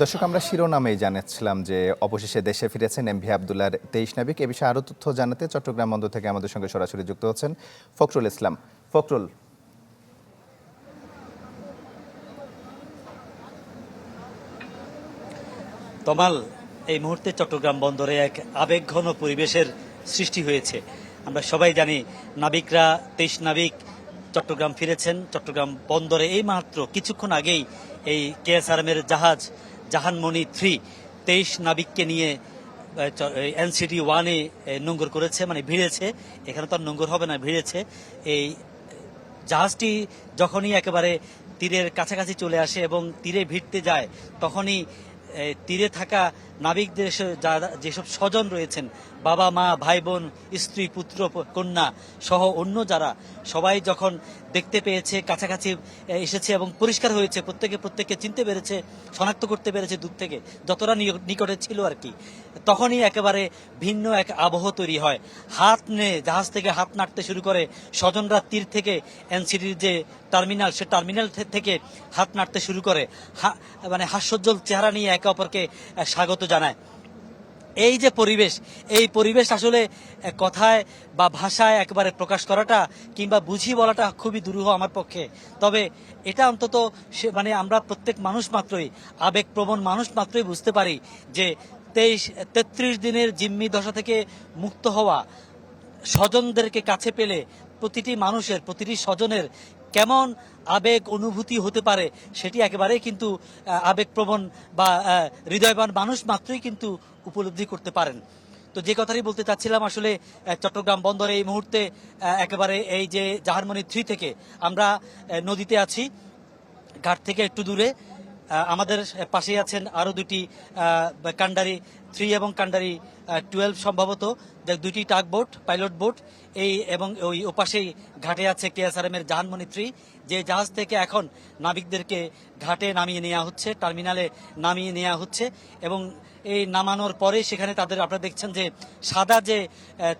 দর্শক, আমরা শিরোনামেই জানাচ্ছিলাম যে অবশেষে দেশে ফিরেছেন এমভি আবদুল্লার তেইশ নাবিক। এ বিষয়ে আরও তথ্য জানাতে চট্টগ্রাম বন্দর থেকে আমাদের সঙ্গে সরাসরি যুক্ত হচ্ছেন ফখরুল ইসলাম। ফখরুল। তমাল, এই মুহূর্তে চট্টগ্রাম বন্দরে এক আবেগঘন পরিবেশের সৃষ্টি হয়েছে। আমরা সবাই জানি নাবিকরা, তেইশ নাবিক চট্টগ্রাম ফিরেছেন। চট্টগ্রাম বন্দরে এই মাত্র কিছুক্ষণ আগেই এই কেএসআরএমের জাহাজ জাহানমণি থ্রি, তেইশ নাবিককে নিয়ে এনসিটি ওয়ানে নোঙ্গর করেছে মানে ভিড়েছে। এখানে তো আর নোঙ্গর হবে না, ভিড়েছে। এই জাহাজটি যখনই একেবারে তীরের কাছাকাছি চলে আসে এবং তীরে ভিড়তে যায়, তখনই তীরে থাকা নাবিকদের যারা যেসব স্বজন রয়েছেন, বাবা, মা, ভাই, বোন, স্ত্রী, পুত্র, কন্যা সহ অন্য যারা, সবাই যখন দেখতে পেয়েছে, কাছাকাছি এসেছে এবং পরিষ্কার হয়েছে, প্রত্যেকে প্রত্যেককে চিনতে পেরেছে, শনাক্ত করতে পেরেছে দূর থেকে, যতটা নিয়- নিকটে ছিল আর কি, তখনই একেবারে ভিন্ন এক আবহ তৈরি হয়। হাত নে, জাহাজ থেকে হাত নাড়তে শুরু করে, স্বজনরা তীর থেকে এনসিটির যে টার্মিনাল, সে টার্মিনাল থেকে হাত নাড়তে শুরু করে। মানে হাস্যজ্জ্বল চেহারা নিয়ে একে অপরকে স্বাগত জানায়। এই যে পরিবেশ, এই পরিবেশ আসলে কথায় বা ভাষায় একবারে প্রকাশ করাটা কিংবা বুঝি বলাটা খুবই দুরূহ আমার পক্ষে। তবে এটা অন্তত সে মানে আমরা প্রত্যেক মানুষ মাত্রই, আবেগপ্রবণ মানুষ মাত্রই বুঝতে পারি যে তেইশ, তেত্রিশ দিনের জিম্মি দশা থেকে মুক্ত হওয়া, স্বজনদেরকে কাছে পেলে প্রতিটি মানুষের, প্রতিটি স্বজনের কেমন আবেগ অনুভূতি হতে পারে সেটি একেবারেই কিন্তু আবেগপ্রবণ বা হৃদয়বান মানুষ মাত্রই কিন্তু উপলব্ধি করতে পারেন। তো যে কথাটি বলতে চাচ্ছিলাম আসলে চট্টগ্রাম বন্দরে এই মুহূর্তে একেবারে এই যে জাহারমণি থ্রি থেকে আমরা নদীতে আছি, ঘাট থেকে একটু দূরে আমাদের পাশেই আছেন আরও দুটি কান্ডারি থ্রি এবং কান্ডারি টুয়েলভ সম্ভবত। দুটি টাক বোট পাইলট বোট এই এবং ওই ওপাশেই ঘাটে আছে কেএসআরএম এর জাহানমণি থ্রি যে জাহাজ থেকে এখন নাবিকদেরকে ঘাটে নামিয়ে নেওয়া হচ্ছে টার্মিনালে নামিয়ে নেওয়া হচ্ছে এবং এই নামানোর পরে সেখানে তাদের আপনারা দেখছেন যে সাদা যে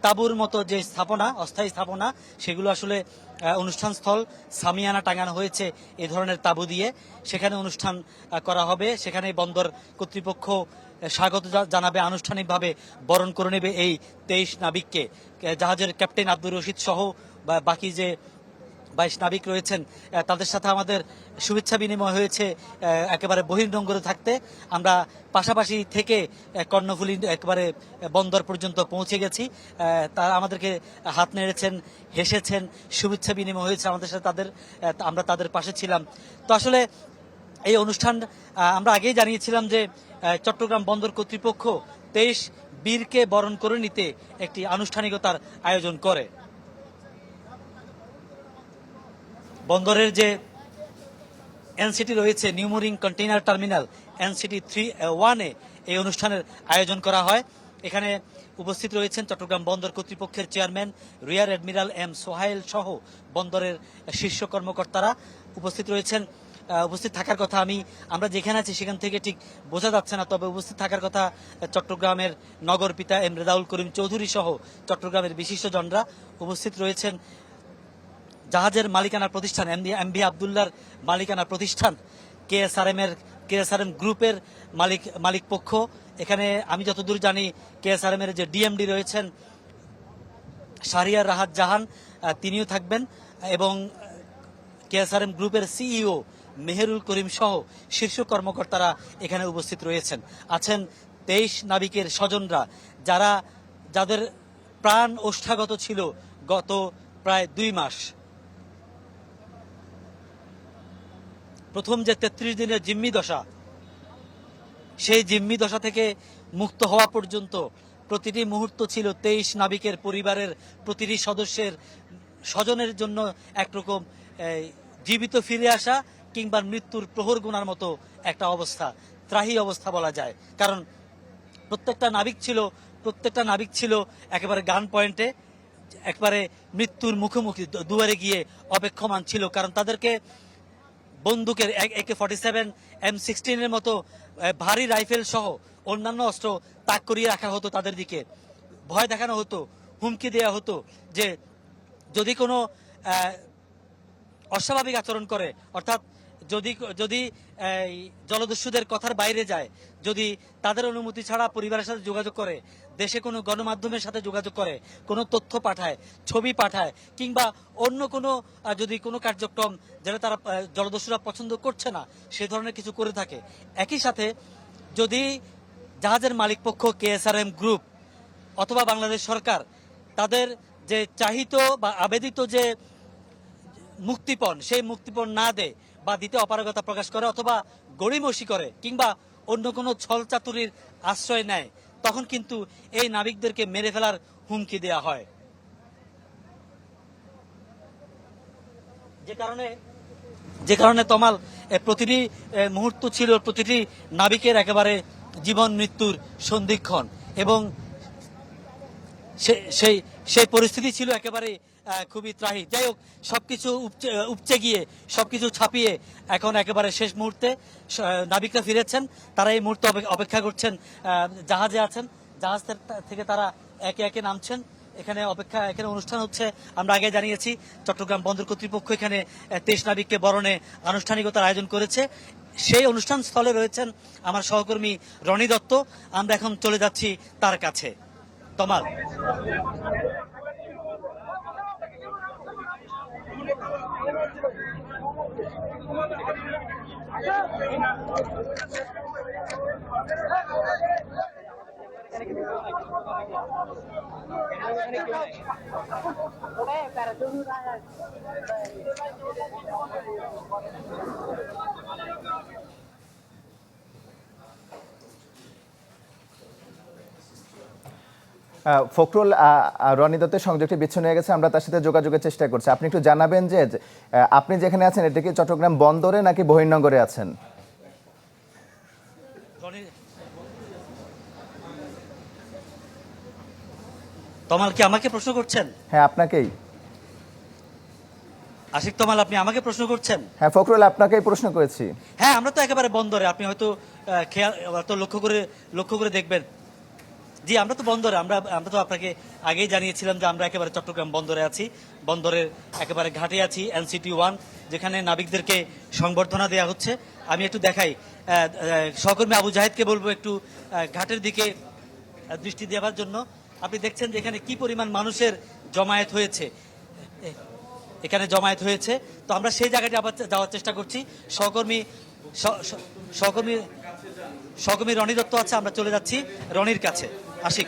তাঁবুর মতো যে স্থাপনা অস্থায়ী স্থাপনা সেগুলো আসলে আহ, অনুষ্ঠান স্থল সামিয়ানা টাঙানো হয়েছে এ ধরনের তাঁবু দিয়ে। সেখানে অনুষ্ঠান করা হবে। সেখানে বন্দর কর্তৃপক্ষ স্বাগত জানাবে, আনুষ্ঠানিকভাবে বরণ করে নেবে এই তেইশ নাবিককে। জাহাজের ক্যাপ্টেন আব্দুর রশিদ সহ বাকি যে বাইশ নাবিক রয়েছেন তাদের সাথে আমাদের শুভেচ্ছা বিনিময় হয়েছে একেবারে বহির্নঙ্গরে থাকতে। আমরা পাশাপাশি থেকে কর্ণফুলী একেবারে বন্দর পর্যন্ত পৌঁছে গেছি। তারা আমাদেরকে হাত নেড়েছেন, হেসেছেন, শুভেচ্ছা বিনিময় হয়েছে আমাদের সাথে, তাদের আমরা তাদের পাশে ছিলাম। তো আসলে এই অনুষ্ঠান আমরা আগেই জানিয়েছিলাম যে চট্টগ্রাম বন্দর কর্তৃপক্ষ তেইশ বীরকে বরণ করে নিতে একটি আনুষ্ঠানিকতার আয়োজন করে। বন্দরের যে এনসিটি রয়েছে New Mooring container terminal NCT three ওয়ানে এই অনুষ্ঠানের আয়োজন করা হয়। এখানে উপস্থিত রয়েছেন চট্টগ্রাম বন্দর কর্তৃপক্ষের chairman, rear admiral M Sohail সহ বন্দরের শীর্ষ কর্মকর্তারা। উপস্থিত রয়েছেন উপস্থিত থাকার কথা আমি, আমরা যেখানে আছি সেখান থেকে ঠিক বোঝা যাচ্ছে না। তবে উপস্থিত থাকার কথা চট্টগ্রামের নগর পিতা এম রেদাউল করিম চৌধুরী সহ চট্টগ্রামের বিশিষ্টজনরা উপস্থিত রয়েছেন। জাহাজের মালিকানা প্রতিষ্ঠান, এম এমবি এমবি আবদুল্লার মালিকানা প্রতিষ্ঠান কেএসআরএম এর এম গ্রুপের মালিক মালিক পক্ষ। এখানে আমি যতদূর জানি কেএসআরএম এর যে ডিএমডি রয়েছেন, শাহরিয়ার রাহাত জাহান তিনিও থাকবেন এবং কেএসআরএম গ্রুপের সিইও মেহেরুল করিম সহ শীর্ষ কর্মকর্তারা এখানে উপস্থিত রয়েছেন। আছেন তেইশ নাবিকের স্বজনরা, যারা, যাদের প্রাণ ওষ্ঠাগত ছিল গত প্রায় দুই মাস। প্রথম যে তেত্রিশ দিনের জিম্মি দশা, সেই জিম্মি দশা থেকে মুক্ত হওয়া পর্যন্ত প্রতিটি মুহূর্ত ছিল তেইশ নাবিকের পরিবারের প্রতিটি সদস্যের, স্বজনের জন্য একরকম জীবিত ফিরে আসা কিংবা মৃত্যুর প্রহর গুনার মতো একটা অবস্থা, ত্রাহি অবস্থা বলা যায়। কারণ প্রত্যেকটা নাবিক ছিল, প্রত্যেকটা নাবিক ছিল একেবারে গান পয়েন্টে, একবারে মৃত্যুর মুখোমুখি দুয়ারে গিয়ে অপেক্ষমান ছিল। কারণ তাদেরকে বন্দুকের একে ফর্টি সেভেন এম সিক্সটিনের মতো ভারী রাইফেল সহ অন্যান্য অস্ত্র তাক করিয়ে রাখা হতো তাদের দিকে। ভয় দেখানো হতো, হুমকি দেওয়া হতো যে যদি কোনো অস্বাভাবিক আচরণ করে, অর্থাৎ যদি যদি জলদস্যুদের কথার বাইরে যায়, যদি তাদের অনুমতি ছাড়া পরিবারের সাথে যোগাযোগ করে, দেশে কোনো গণমাধ্যমের সাথে যোগাযোগ করে, কোনো তথ্য পাঠায়, ছবি পাঠায়, কিংবা অন্য কোনো যদি কোনো কার্যক্রম যেটা তারা জলদস্যুরা পছন্দ করছে না, সে ধরনের কিছু করে থাকে। একই সাথে যদি জাহাজের মালিক পক্ষ কেএসআরএম গ্রুপ অথবা বাংলাদেশ সরকার তাদের যে চাহিত বা আবেদিত যে মুক্তিপণ, সেই মুক্তিপণ না দেয় বা দিতে অপারগতা প্রকাশ করে অথবা গড়িমসি করে কিংবা অন্য কোনো ছল চাতুরির আশ্রয় নেয়, তখন কিন্তু এই নাবিকদেরকে মেরে ফেলার হুমকি দেয়া হয়। যে কারণে যে কারণে তমাল প্রতিটি মুহূর্ত ছিল প্রতিটি নাবিকের একেবারে জীবন মৃত্যুর সন্ধিক্ষণ এবং সেই সেই পরিস্থিতি ছিল একেবারে খুবই ত্রাহি। যাই হোক, সবকিছু উপচে গিয়ে, সবকিছু ছাপিয়ে এখন একেবারে শেষ মুহূর্তে নাবিকরা ফিরেছেন। তারা এই মুহূর্তে অপেক্ষা করছেন জাহাজে আছেন। জাহাজ থেকে তারা একে একে নামছেন। এখানে অপেক্ষা, এখানে অনুষ্ঠান হচ্ছে। আমরা আগে জানিয়েছি, চট্টগ্রাম বন্দর কর্তৃপক্ষ এখানে তেইশ নাবিককে বরণে আনুষ্ঠানিকতার আয়োজন করেছে। সেই অনুষ্ঠান স্থলে রয়েছেন আমার সহকর্মী রনি দত্ত। আমরা এখন চলে যাচ্ছি তার কাছে। তমাল। Oke, para আহ, রনি দত্তের সংযোগটি বিচ্ছিন্ন হয়ে গেছে আমরা তার সাথে যোগাযোগের চেষ্টা করছি। আপনি একটু জানাবেন যে আপনি যেখানে আছেন এটা কি চট্টগ্রাম বন্দরে নাকি বহির্নগরে আছেন? তমাল কি আমাকে প্রশ্ন করছেন? হ্যাঁ আপনাকেই। আশিক তমাল আপনি আমাকে প্রশ্ন করছেন? হ্যাঁ ফখরুল আপনাকেই প্রশ্ন করেছি। হ্যাঁ আমরা তো একেবারে বন্দরে আপনি হয়তো খেয়াল লক্ষ্য করে লক্ষ্য করে দেখবেন। জি, আমরা তো বন্দরে, আমরা আমরা তো আপনাকে আগেই জানিয়েছিলাম যে আমরা একেবারে চট্টগ্রাম বন্দরে আছি। বন্দরের একেবারে ঘাটে আছি এনসিটি ওয়ান যেখানে নাবিকদেরকে সংবর্ধনা দেওয়া হচ্ছে। আমি একটু দেখাই সহকর্মী আবু জাহেদকে বলব একটু ঘাটের দিকে দৃষ্টি দেওয়ার জন্য। আপনি দেখছেন যে এখানে কি পরিমাণ মানুষের জমায়েত হয়েছে। এখানে জমায়েত হয়েছে। তো আমরা সেই জায়গাটি আবার যাওয়ার চেষ্টা করছি। সহকর্মী সহকর্মী সহকর্মী রনি দত্ত আছে, আমরা চলে যাচ্ছি রনির কাছে। আশিক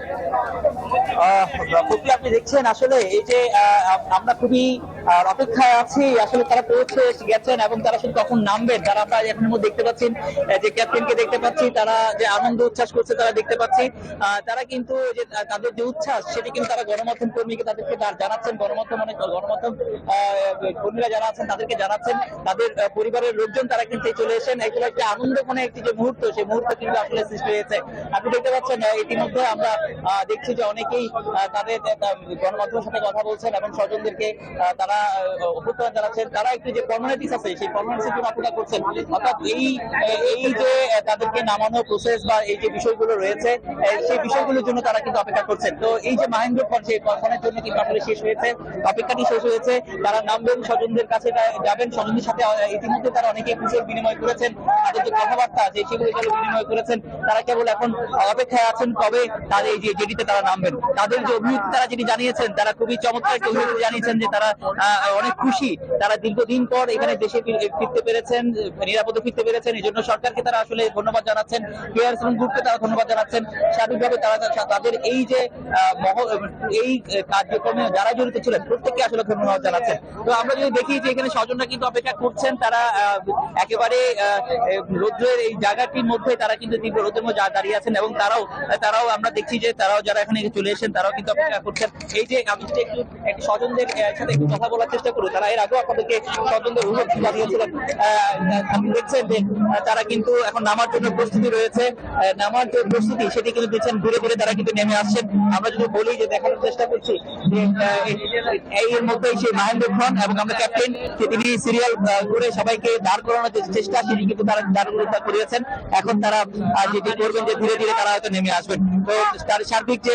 আহ, খুবই আপনি দেখছেন আসলে এই যে আমরা খুবই অপেক্ষায় আছি, আসলে তারা পৌঁছে গেছেন এবং তারা শুধু কখন নামবেন তারা আমরা এখন মধ্যে দেখতে পাচ্ছেন যে ক্যাপ্টেনকে দেখতে পাচ্ছি, তারা যে আনন্দ, উচ্ছ্বাস করছে তারা দেখতে পাচ্ছি তারা কিন্তু যে তাদের যে উচ্ছ্বাস, সেটি কিন্তু তারা গণমাধ্যম কর্মীকে তাদেরকে জানাচ্ছেন, গণমাধ্যম অনেক, গণমাধ্যম কর্মীরা যারা আছেন তাদেরকে জানাচ্ছেন, তাদের পরিবারের লোকজন তারা কিন্তু চলে এসেন এগুলো একটা আনন্দঘন একটি যে মুহূর্ত, সেই মুহূর্ত কিন্তু আসলে সৃষ্টি হয়েছে। আপনি দেখতে পাচ্ছেন ইতিমধ্যে আমরা দেখছি যে অনেকেই তাদের গণমাধ্যমের সাথে কথা বলছেন এবং স্বজনদেরকে তারা অভ্যর্থনা জানাচ্ছেন। তারা একটু যে ফর্মালিটিস আছে, সেই ফর্মালিটির জন্য অপেক্ষা করছেন। অর্থাৎ এই এই যে তাদেরকে নামানো প্রসেস বা এই যে বিষয়গুলো রয়েছে সেই বিষয়গুলোর জন্য তারা কিন্তু অপেক্ষা করছেন। তো এই যে মাহেন্দ্র ফোন সেই ফোনের জন্য কিন্তু আসলে শেষ হয়েছে, অপেক্ষাটি শেষ হয়েছে। তারা নামবেন, স্বজনদের কাছে যাবেন, স্বজনদের সাথে ইতিমধ্যে তারা অনেকে কুশল বিনিময় করেছেন। যে কথাবার্তা, যে সেগুলো যেগুলো বিনিময় করেছেন, তারা কেবল এখন অপেক্ষায় আছেন কবে তাদের এই যে জেডিতে তারা নামবেন। তাদের যে অভিজ্ঞতা তারা যেটি জানিয়েছেন, তারা খুবই চমৎকার একটা অভিজ্ঞতা জানিয়েছেন যে তারা অনেক খুশি। তারা দীর্ঘদিন পর এখানে দেশে ফিরতে পেরেছেন, নিরাপদে ফিরতে পেরেছেন এই জন্য সরকারকে তারা আসলে ধন্যবাদ জানাচ্ছেন। কেয়ার গ্রুপকে তারা ধন্যবাদ জানাচ্ছেন। স্বাভাবিকভাবে তারা তাদের এই যে এই কার্যক্রমে যারা জড়িত ছিলেন, প্রত্যেককে আসলে ধন্যবাদ জানাচ্ছেন। তো আমরা যদি দেখি যে এখানে স্বজনরা কিন্তু অপেক্ষা করছেন, তারা একেবারে রৌদ্রের এই জায়গাটির মধ্যে তারা কিন্তু তীব্র রোদের মধ্যে দাঁড়িয়ে আছেন এবং তারাও তারাও আমরা দেখছি যে তারাও যারা এখানে চলে এসেছেন, তারাও কিন্তু অপেক্ষা করছেন। এই যে আমি একটু একটু স্বজনদের সাথে একটু কথা বলার চেষ্টা করি তারা এর আগেও আপনাদেরকে স্বজনদের অনুরোধ জানিয়েছিলেন আপনি দেখছেন যে তারা কিন্তু এখন নামার জন্য প্রস্তুতি রয়েছে। নামার যে প্রস্তুতি, সেটি কিন্তু দেখছেন ঘুরে ঘুরে তারা কিন্তু নেমে আসছেন। আমরা যদি বলি যে দেখানোর চেষ্টা করছি এই এর মধ্যে সেই এবং আমরা ক্যাপ্টেন যে তিনি সিরিয়াল করে সবাইকে দাঁড় করানোর চেষ্টা কিন্তু তারা করিয়েছেন। এখন তারা যেটি করবেন যে ধীরে ধীরে তারা হয়তো নেমে আসবেন। তো তার সার্বিক যে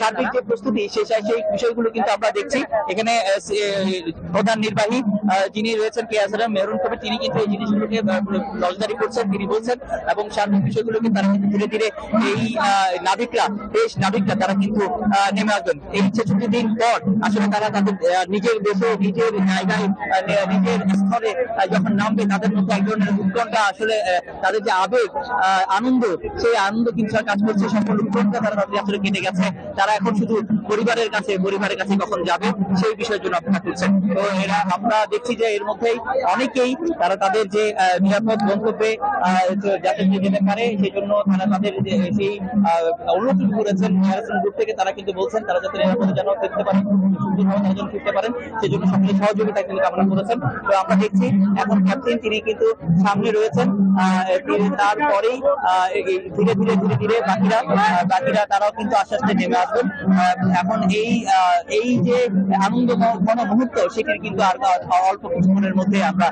সার্বিক যে প্রস্তুতি সেই সেই বিষয়গুলো কিন্তু আমরা দেখছি। এখানে প্রধান নির্বাহী যিনি রয়েছেন কে আসলাম মেহরুন কবির, তিনি কিন্তু এই জিনিসগুলোকে নজরদারি করছেন, তিনি বলছেন এবং সার্বিক বিষয়গুলোকে তারা কিন্তু ধীরে ধীরে এই নাবিকরা দেশ নাবিকরা তারা কিন্তু নেমে আসবেন। এই ছেষট্টি দিন পর আসলে তারা তাদের নিজের দেশে নিজের জায়গায় নিজের আহ, যখন নামবে তাদের মধ্যে এক ধরনের উৎকণ্ঠা আসলে তাদের যে আবেগ আনন্দ সেই আনন্দ কিন্তু কাজ করছে সকল উৎকণ্ঠা তারা তাদের আসলে কেটে গেছে। তারা এখন শুধু পরিবারের কাছে পরিবারের কাছে কখন যাবে সেই বিষয়ের জন্য অপেক্ষা করছেন তো এরা আমরা দেখছি যে এর মধ্যেই অনেকেই তারা তাদের যে নিরাপদ গন্তব্যে যাতে যেতে পারে সেই জন্য তারা তাদের সেই অনুরোধ করেছেন গ্রুপ থেকে তারা কিন্তু বলছেন, তারা যাতে নিরাপদে যেন ফিরতে পারেন সুন্দরভাবে যেন ফিরতে পারেন, সেই জন্য সকলে সহযোগিতা কিন্তু কামনা করেছেন। তো আমরা দেখছি এখন ক্যাপ্টেন তিনি কিন্তু সামনে রয়েছেন তারপরেই ধীরে ধীরে ধীরে ধীরে বাকিরা বাকিরা তারাও কিন্তু আস্তে আস্তে নেমে আসবেন। এখন এই এই যে আনন্দ ঘন মুহূর্ত সেটির কিন্তু আর অল্প কিছুক্ষণের মধ্যে আমরা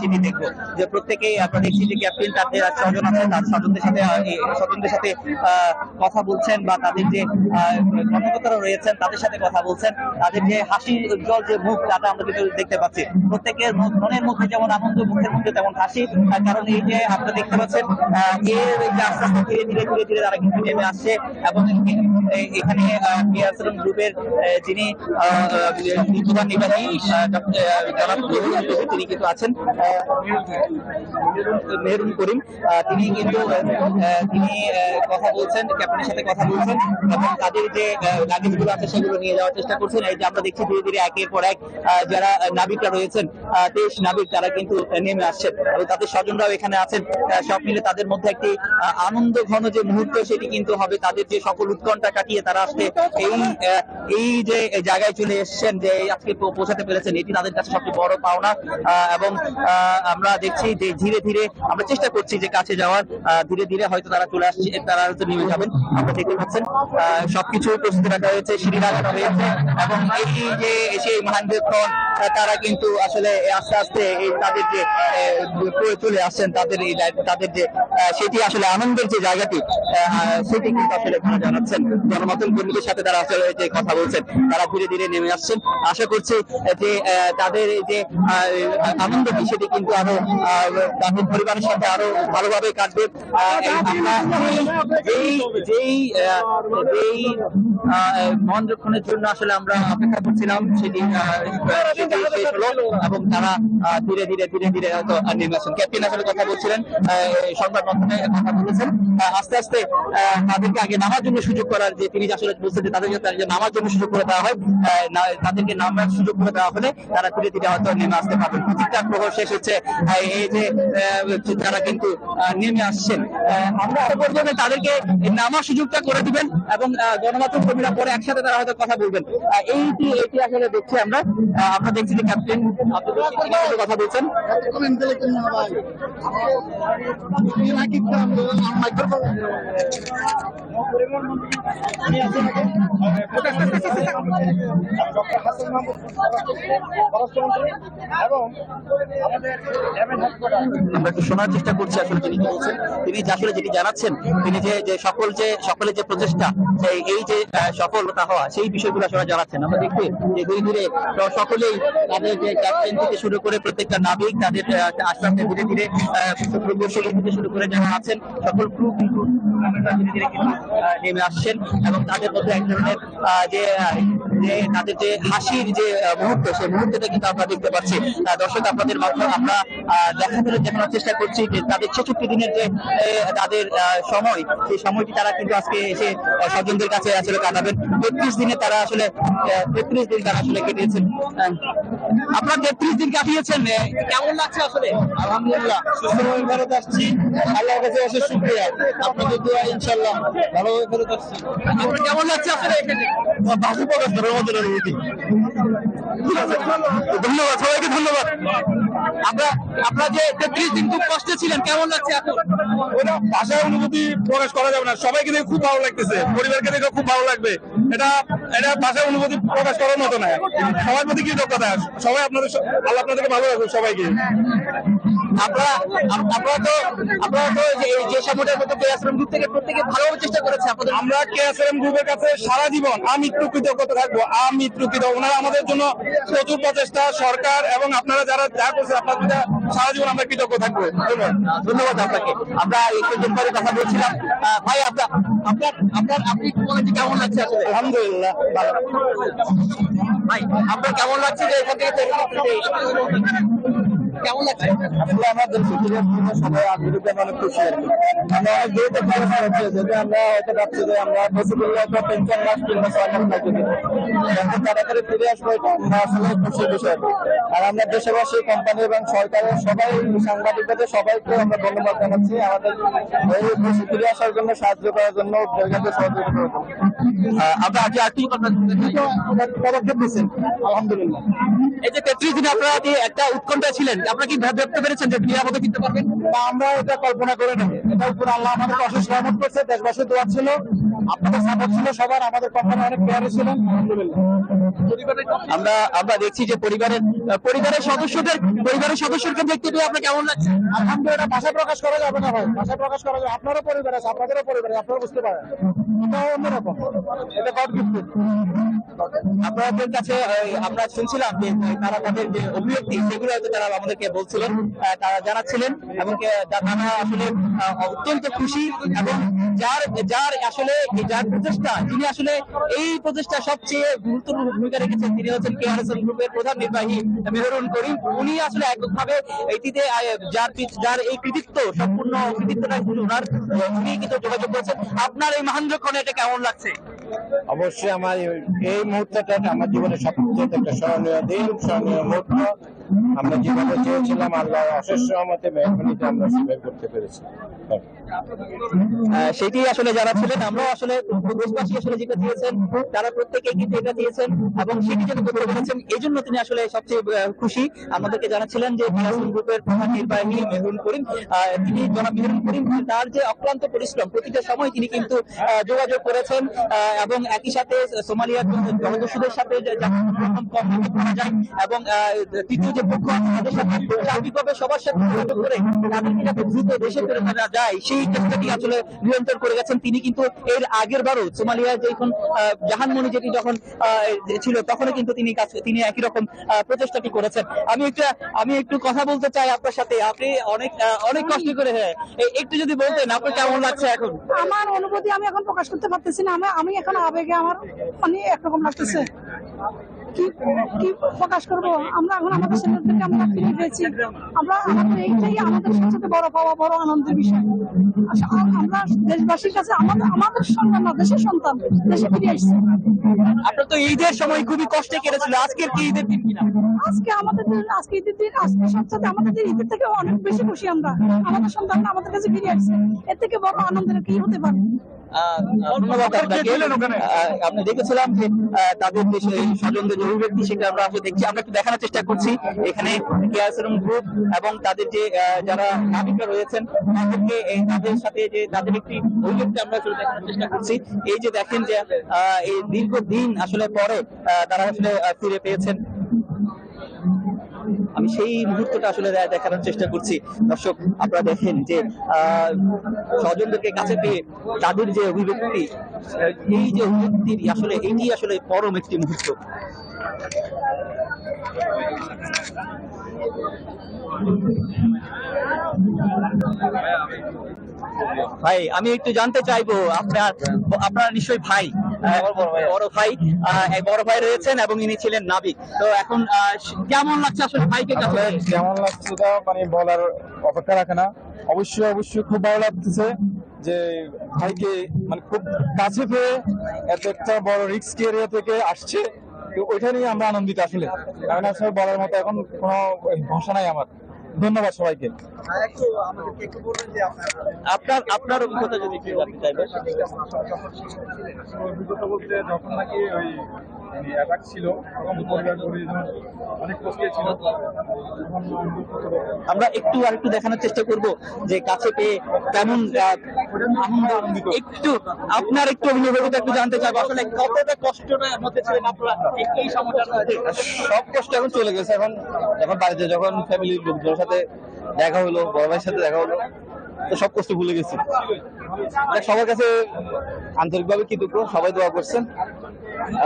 সেটি দেখব। যে প্রত্যেকেই আমরা দেখছি যে ক্যাপ্টেন তাদের স্বজন আছে, তার স্বজনদের সাথে স্বজনদের সাথে কথা বলছেন বা তাদের যে আহ, কর্মকর্তারা রয়েছেন তাদের সাথে কথা বলছেন তাদের যে হাসি উজ্জ্বল যে মুখ তাটা আমরা কিন্তু দেখতে পাচ্ছি। প্রত্যেকের মনের মধ্যে যেমন আনন্দ মুখের মধ্যে তেমন হাসি কারণ এই যে আপনারা দেখতে পাচ্ছেন এর যে আস্তে আস্তে ধীরে ধীরে ধীরে ধীরে তারা কিন্তু নেমে আসছে এবং এখানে পিয়াসরম গ্রুপের যিনি নির্বাহী তিনি কিন্তু আছেন করিম তিনি কিন্তু তিনি কথা বলছেন ক্যাপ্টেনের সাথে কথা বলছেন তাদের যে লাগেজগুলো আছে সেগুলো নিয়ে যাওয়ার চেষ্টা করছেন। এই যে আমরা দেখছি ধীরে ধীরে একের পর এক যারা নাবিকরা রয়েছেন দেশ নাবিক তারা কিন্তু নেমে আসছেন এবং তাদের স্বজনরাও এখানে আছেন। সব মিলে তাদের মধ্যে একটি আনন্দ ঘন যে মুহূর্ত সেটি কিন্তু হবে। তাদের যে সকল উৎকণ্ঠা কাটিয়ে তারা আসলে এই এই যে জায়গায় চলে এসেছেন যে আজকে পৌঁছাতে পেরেছেন, এটি তাদের কাছে সবচেয়ে বড় পাওনা। এবং আমরা দেখছি যে ধীরে ধীরে আমরা চেষ্টা করছি যে কাছে যাওয়ার। ধীরে ধীরে হয়তো তারা চলে আসছে, তারা হয়তো নেমে যাবেন। আমরা দেখতে পাচ্ছেন। সবকিছু প্রস্তুতি রাখা হয়েছে, সিঁড়ি লাগানো হয়েছে এবং এই যে সেই তারা কিন্তু আসলে আস্তে আস্তে এই তাদের যে চলে আসছেন, তাদের এই তাদের যে সেটি আসলে আনন্দের যে জায়গাটি সেটি কিন্তু আসলে তারা জানাচ্ছেন। কর্মীদের সাথে তারা আসলে যে কথা বলছেন, তারা ধীরে ধীরে নেমে আসছেন। আশা করছি যে তাদের যে আনন্দটি সেটি কিন্তু আরও তাদের পরিবারের সাথে আরও ভালোভাবে কাটবে। এই যেই যেই আহ, যেই আহ, মন রক্ষণের জন্য আসলে আমরা অপেক্ষা করছিলাম। সেটি শেষ হলো এবং তারা ধীরে ধীরে ধীরে ধীরে হয়তো আসেন ক্যাপ্টেন আসলে কথা বলছিলেন সংবাদ মাধ্যমে কথা বলেছেন। আস্তে আস্তে তাদেরকে আগে নামার জন্য সুযোগ করার যে তিনি আসলে বলছেন যে তাদেরকে নামার জন্য সুযোগ করে দেওয়া হয় তাদেরকে নামার সুযোগ করে দেওয়া হলে তারা ধীরে ধীরে হয়তো নেমে আসতে পারবেন। প্রতিটা প্রহর শেষ হচ্ছে এই যে তারা কিন্তু নেমে আসছেন। আমরা করব তাদেরকে নামার সুযোগটা করে দিবেন। এবং গণমাধ্যম কর্মীরা পরে একসাথে তারা হয়তো কথা বলবেন। এইটি এইটি আসলে দেখছি আমরা আমরা দেখছি যে ক্যাপ্টেন কিন্তু কথা বলছেন। আমরা একটু শোনার চেষ্টা করছি আসলে তিনি কি বলছেন। তিনি আসলে যেটি জানাচ্ছেন, তিনি যে সকল যে, সকলের যে প্রচেষ্টা যে এই যে সফলতা হওয়া, সেই বিষয়গুলো আসলে জানাচ্ছেন। আমরা দেখছি যে ধীরে ধীরে সকলেই তাদের যে ক্যাপ্টেন থেকে শুরু করে প্রত্যেকটা নাবিক, তাদের আশ্রমে ধীরে ধীরে থেকে শুরু করে যারা আছেন, সকল ক্রু কিন্তু ধীরে ধীরে কিন্তু নেমে আসছেন এবং তাদের মধ্যে এক ধরনের যে যে তাদের যে হাসির যে মুহূর্ত সেই মুহূর্তটা কিন্তু আমরা দেখতে পাচ্ছি। দর্শক আপনাদের মাধ্যমে আমরা আহ, দেখানোর দেখানোর চেষ্টা করছি যে তাদের ছেষট্টি দিনের যে তাদের সময় সেই সময়টি তারা কিন্তু আজকে এসে স্বজনদের কাছে আসলে কাটাবেন। তেত্রিশ দিনে তারা আসলে তেত্রিশ দিন তারা আসলে কেটেছেন। আপনারা তেত্রিশ দিন কাটিয়েছেন কেমন লাগছে আসলে? আলহামদুলিল্লাহ সুস্থভাবে ফেরত আসছি। আল্লাহর কাছে এসে শুক্রিয়া। আপনাদের দোয়া ইনশাল্লাহ ভালোভাবে ফেরত আসছি। কেমন লাগছে আসলে এখানে? বাসু প্রকাশ মতন অনুভূতি ধন্যবাদ, সবাইকে ধন্যবাদ। আমরা আপনারা যে তেত্রিশ দিন খুব কষ্টে ছিলেন কেমন লাগছে এখন? ওটা ভাষায় অনুভূতি প্রকাশ করা যাবে না। সবাইকে দেখে খুব ভালো লাগতেছে। পরিবারকে দেখে খুব ভালো লাগবে। এটা এটা ভাষায় অনুভূতি প্রকাশ করার মতো না। সবার প্রতি কৃতজ্ঞতা। সবাই আপনাদের আল্লাহ আপনাদেরকে ভালো রাখুক সবাইকে। আপনারা আপনারা তো আপনারা তো যে সময়টার মধ্যে আশ্রম গ্রুপ থেকে প্রত্যেকে ভালোভাবে চেষ্টা করেছে আপনাদের। আমরা কেএসএম গ্রুপের কাছে সারা জীবন আমৃত্যু কৃতজ্ঞতা থাকব। আমৃত্যু কৃতজ্ঞ ওনারা আমাদের জন্য প্রচুর প্রচেষ্টা সরকার এবং আপনারা যারা যা করছে আপনাদের সারা জীবন আমরা কৃতজ্ঞ থাকব। ধন্যবাদ। আপনাকে। আমরা একটু পরে কথা বলছিলাম। ভাই আপনার আপনার আপনার আপনি একটু যে কেমন লাগছে আসলে? আলহামদুলিল্লাহ ভালো। ভাই আপনার কেমন লাগছে যে এখান থেকে কেমন লাগছে? আসলে আমাদের সুযোগের জন্য সবাই আগ্রহীতে অনেক খুশি আমরা অনেক করছি যদি আমরা হয়তো ভাবছি যে আমরা পসিবল তিন মাস তিন মাস ছয় মাস লাগবে কিন্তু এখন তাড়াতাড়ি ফিরে আসব এটা আমরা আসলে খুশির বিষয়। আর আমরা দেশবাসী কোম্পানি এবং সরকারের সবাই সাংবাদিকদের সবাইকে আমরা ধন্যবাদ জানাচ্ছি। আমাদের এই দেশে ফিরে আসার জন্য সাহায্য করার জন্য উদ্যোগকে সহযোগিতা করার জন্য আমরা আজকে আর কি? পদক্ষেপ দিচ্ছেন আলহামদুলিল্লাহ। এই যে তেত্রিশ দিন আপনারা যে একটা উৎকণ্ঠা ছিলেন আপনারা কি ভাবতে পেরেছেন যে নিরাপদে ফিরতে পারবেন? বা আমরা এটা কল্পনা করে নেই। এটা উপর আল্লাহ আমাদেরকে অশেষ রহমত করছে দেশবাসীর দোয়া ছিল আপনাদের সাপোর্ট ছিল সবার আমাদের কোম্পানি অনেক পেয়ারে ছিলেন আমরা আমরা দেখছি যে পরিবারের পরিবারের সদস্যদের পরিবারের সদস্যকে দেখতে পেয়ে আপনার কেমন লাগছে? আলহামদুলিল্লাহ ভাষা প্রকাশ করা যাবে না ভাই ভাষা প্রকাশ করা যাবে। আপনারও পরিবার আছে আপনাদেরও পরিবার আছে আপনারা বুঝতে পারেন। এটা অন্যরকম। এটা গড আপনাদের কাছে আমরা শুনছিলাম যে তারা তাদের যে অভিব্যক্তি, সেগুলো হয়তো তারা আমাদেরকে বলছিলেন তারা জানাচ্ছিলেন, এবং তারা আসলে অত্যন্ত খুশি, এবং যার যার আসলে, যার প্রচেষ্টা যিনি আসলে এই প্রচেষ্টা সবচেয়ে গুরুত্বপূর্ণ ভূমিকা রেখেছেন, তিনি হচ্ছেন কেআরএসএল গ্রুপের প্রধান নির্বাহী মেহরুন করিম। উনি আসলে এককভাবে এইটিতে যার যার এই কৃতিত্ব, সম্পূর্ণ কৃতিত্বটা উনি কিন্তু যোগাযোগ করেছেন। আপনার এই মহেন্দ্রক্ষণে এটা কেমন লাগছে? অবশ্যই আমার এই- মুহূর্তটা আমার জীবনে সবচেয়ে একটা স্মরণীয় দিন স্মরণীয় মুহূর্ত। আমরা যেভাবে চেয়েছিলাম আল্লাহ অশেষ সহমতে মেহরবানিতে আমরা সেভাবে করতে পেরেছি হ্যাঁ। সেটি আসলে যারা ছিলেন আমরাও আসলে দেশবাসী আসলে যেটা দিয়েছেন তারা প্রত্যেকে কিন্তু এটা দিয়েছেন এবং সেটি যেন করতে পেরেছেন এই জন্য তিনি আসলে সবচেয়ে খুশি আমাদেরকে জানাচ্ছিলেন যে বিরাসুল গ্রুপের প্রধান নির্বাহী মেহরুন করিম তিনি জনাব মেহরুন করিম তার যে অক্লান্ত পরিশ্রম প্রতিটা সময় তিনি কিন্তু যোগাযোগ করেছেন এবং একই সাথে সোমালিয়ার জলদস্যুদের সাথে করা যায় এবং তৃতীয় প্রচেষ্টাটি করেছেন। আমি একটা, আমি একটু কথা বলতে চাই আপনার সাথে। আপনি অনেক অনেক কষ্ট করে হ্যাঁ একটু যদি বলতেন, আপনার কেমন লাগছে এখন? আমার অনুভূতি আমি এখন প্রকাশ করতে পারতেছি না। আমি এখন আবেগে, আমার মানে একরকম লাগতেছে। কি কি প্রকাশ করব? আমরা এখন আমাদের ছেলেদেরকে আমরা ফিরে পেয়েছি আমরা আমাদের এইটাই আমাদের সবচেয়ে বড় পাওয়া বড় আনন্দের বিষয়। আচ্ছা, আমরা দেশবাসীর কাছে আমাদের আমাদের সন্তান না দেশের সন্তান দেশে ফিরে আসছে। আপনার তো ঈদের সময় খুবই কষ্টে কেটেছিল। আজকের কি ঈদের দিন কিনা? আজকে আমাদের আজকে ঈদের দিন আজকে সবচেয়ে আমাদের দিন ঈদের থেকে অনেক বেশি খুশি আমরা। আমাদের সন্তান আমাদের কাছে ফিরে আসছে। এর থেকে বড় আনন্দের কি হতে পারে? আহ, ধন্যবাদ আপনাকে। আমরা দেখেছিলাম যে তাদের সেই স্বজনদের সেটা আমরা আসলে দেখছি। আমরা একটু দেখানোর চেষ্টা করছি। এখানে কেয়ারসেরম গ্রুপ এবং তাদের যে যারা নাবিকা রয়েছেন, তাদেরকে তাদের সাথে যে, তাদের একটি অভিব্যক্তি আমরা আসলে দেখানোর চেষ্টা করছি। এই যে দেখেন যে এই দীর্ঘদিন আসলে পরে তারা আসলে ফিরে পেয়েছেন। আমি সেই মুহূর্তটা আসলে দেখানোর চেষ্টা করছি। দর্শক, আপনারা দেখেন যে স্বজনদেরকে কাছে পেয়ে তাদের যে অভিব্যক্তি, এই যে অভিব্যক্তি আসলে, এটি আসলে পরম একটি মুহূর্ত। ভাই আমি একটু জানতে চাইব আপনার আপনার নিশ্চয়ই ভাই বড় ভাই। বড় ভাই রয়েছেন এবং ইনি ছিলেন নাবিক। তো এখন কেমন লাগছে আসলে ভাইকে কাছে? কেমন লাগছে এটা মানে বলার অপেক্ষা রাখে না। অবশ্যই অবশ্যই খুব ভালো লাগতেছে যে ভাইকে মানে খুব কাছে পেয়ে এত একটা বড় রিস্ক এরিয়া থেকে আসছে। তো ওইটা নিয়ে আমরা আনন্দিত আসলে। কারণ আসলে বলার মতো এখন কোনো ভাষা নাই আমার। ধন্যবাদ সবাইকে। আপনার আপনার অভিজ্ঞতা যদি কি জানতে চাইবেন। অভিজ্ঞতা বলতে যখন নাকি ওই অ্যাটাক ছিল অনেক কষ্টে ছিল। আমরা একটু আর একটু দেখানোর চেষ্টা করব যে কাছে পেয়ে কেমন একটু আপনার একটু অভিজ্ঞতা একটু জানতে চাইব আসলে কতটা কষ্টটার মধ্যে ছিলেন আপনারা এই- মধ্যে সব কষ্ট এখন চলে গেছে। এখন এখন বাড়িতে যখন ফ্যামিলির লোকজনের সাথে দেখা হলো বড় ভাইয়ের সাথে দেখা হলো তো সব কষ্ট ভুলে গেছি। সবার কাছে আন্তরিকভাবে কৃতজ্ঞ। সবাই দোয়া করছেন।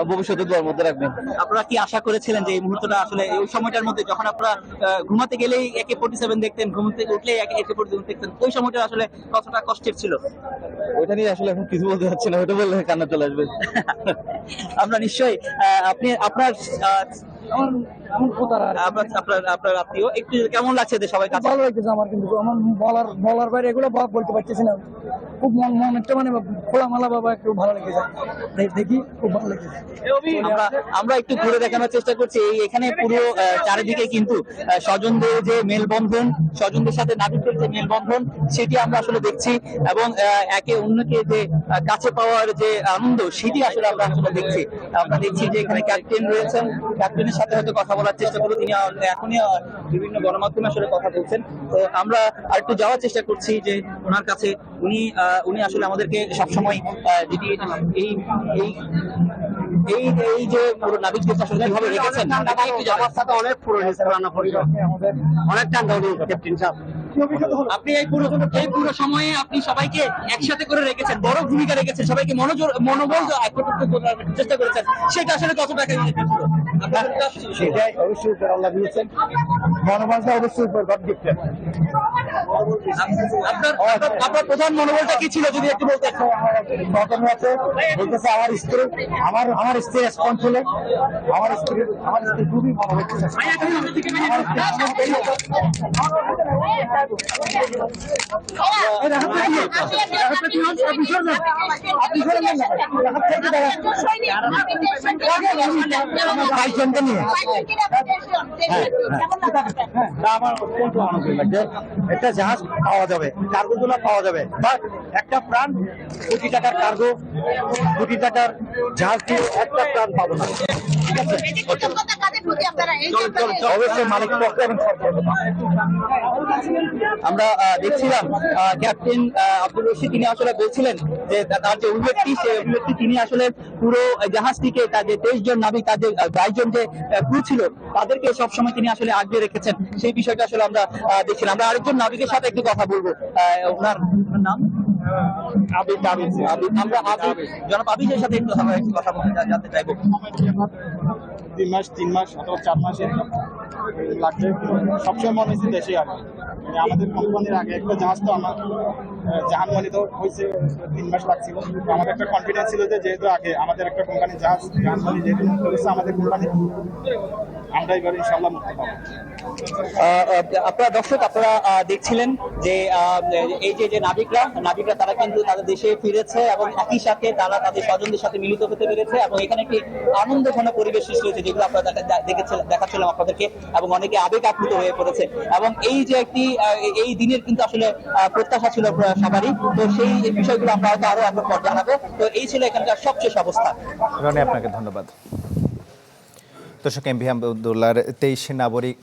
ভবিষ্যতে দোয়ার মধ্যে রাখবেন। আপনারা কি আশা করেছিলেন যে এই মুহূর্তটা আসলে এই সময়টার মধ্যে যখন আপনারা ঘুমাতে গেলেই একে ফোর্টি সেভেন দেখতেন থেকে উঠলেই একে একে ফোর্টি সেভেন দেখতেন ওই সময়টা আসলে কতটা কষ্টের ছিল? ওইটা নিয়ে আসলে এখন কিছু বলতে পারছি না ওইটা বললে কান্না চলে আসবে। আমরা নিশ্চয়ই আহ, আপনি আপনার আপনার আপনার আপনার আত্মীয় একটু কেমন লাগছে যে সবাই কাছে? ভালো লাগতেছে আমার কিন্তু আমার বলার বলার বাইরে এগুলো বলতে পারতেছি না। খুব মনটা মানে খোলামালা বাবা একটু ভালো লেগেছে। দে- দেখি খুব ভালো লেগেছে। আমরা আমরা একটু ঘুরে দেখানোর চেষ্টা করছি। এই এখানে পুরো চারিদিকে কিন্তু স্বজনদের যে মেলবন্ধন স্বজনদের সাথে নাগরিকদের যে মেলবন্ধন সেটি আমরা আসলে দেখছি। এবং একে অন্যকে যে কাছে পাওয়ার যে আনন্দ সেটি আসলে আমরা আসলে দেখছি। আমরা দেখছি যে এখানে ক্যাপ্টেন রয়েছেন। ক্যাপ্টেনের সাথে হয়তো কথা বলার চেষ্টা করব। তিনি এখনই বিভিন্ন গণমাধ্যমে আসলে কথা বলছেন। তো আমরা আরেকটু যাওয়ার চেষ্টা করছি যে ওনার কাছে। উনি উনি আসলে আমাদেরকে সবসময় যদি যেটি এই এই এই এই যে পুরো নাবিক আসলে কীভাবে রেখেছেন আমার সাথে অনেক পুরো অনেক টান ক্যাপ্টেন সাহেব। আপনি এই পুরো এই পুরো সময়ে আপনি সবাইকে একসাথে করে রেখেছেন বড় ভূমিকা রেখেছেন সবাইকে মনোযোগ মনোবল চেষ্টা করেছেন। সেটা আসলে কত টাকা সেটাই অবশ্যই আল্লাহ দিয়েছেন। গণমাধ্যম অবশ্যই আপনার প্রধান মনোবলটা কি ছিল যদি একটু বলতেছে আমার স্ত্রী আমার আমার স্ত্রী রেসপন্স হলে আমার স্ত্রী আমার স্ত্রী খুবই ভালো হচ্ছে একটা জাহাজ পাওয়া যাবে কার্গো গুলো পাওয়া যাবে। বাট একটা প্রাণ কোটি টাকার কার্গো কোটি টাকার জাহাজ একটা প্রাণ পাবো না। ঠিক আছে? অবশ্যই মালিক পক্ষ এবং সরকার আমরা দেখছিলাম ক্যাপ্টেন আব্দুল রশিদ, তিনি আসলে বলছিলেন যে তার যে অভিব্যক্তি সেই অভিব্যক্তি তিনি আসলে পুরো জাহাজটিকে তার যে তেইশ জন নাবিক যে বাইশ জন যে ক্রু ছিল, তাদেরকে সবসময় তিনি আসলে আগলে রেখেছেন। সেই বিষয়টা আসলে আমরা দেখছিলাম। আমরা আরেকজন নাবিকের সাথে একটু কথা বলব। ওনার নাম? সাথে একটু কথা তিন মাস তিন মাস অথবা চার মাসের সবসময় মনে হচ্ছে দেশে আগে। মানে আমাদের কোম্পানির আগে একটা জাহাজ তো আমার। আহ, জাহানমানি তো হয়েছে তিন মাস লাগছিল। আমাদের একটা কনফিডেন্স ছিল যে যেহেতু আগে আমাদের একটা কোম্পানির জাহাজ জাহানমানি যেহেতু মুক্ত হয়েছে আমাদের কোম্পানি আমরা এবার ইনশাল্লাহ মুক্ত পাবো। আপনারা দর্শক আপনারা দেখছিলেন যে এই যে নাবিকরা নাবিকরা তারা কিন্তু তাদের দেশে ফিরেছে এবং একই সাথে তারা তাদের স্বজনদের সাথে মিলিত হতে পেরেছে এবং এখানে একটি আনন্দঘন পরিবেশ সৃষ্টি হয়েছে যেগুলো আপনারা দেখা- দেখেছিলেন দেখাচ্ছিলাম আপনাদেরকে এবং অনেকে আবেগ আপ্লুত হয়ে পড়েছে। এবং এই যে একটি এই দিনের কিন্তু আসলে প্রত্যাশা ছিল সবারই তো সেই বিষয়গুলো আমরা হয়তো আরও একবার পর জানাব। তো এই ছিল এখানকার সবশেষ অবস্থা। রনি, আপনাকে ধন্যবাদ। দর্শক, এম ভি আহমদুল্লাহর তেইশ নাগরিক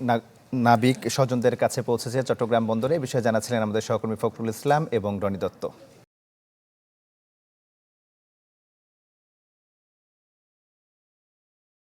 নাবিক স্বজনদের কাছে পৌঁছেছে চট্টগ্রাম বন্দরে। এ বিষয়ে জানাচ্ছিলেন আমাদের সহকর্মী ফখরুল ইসলাম এবং রনি দত্ত।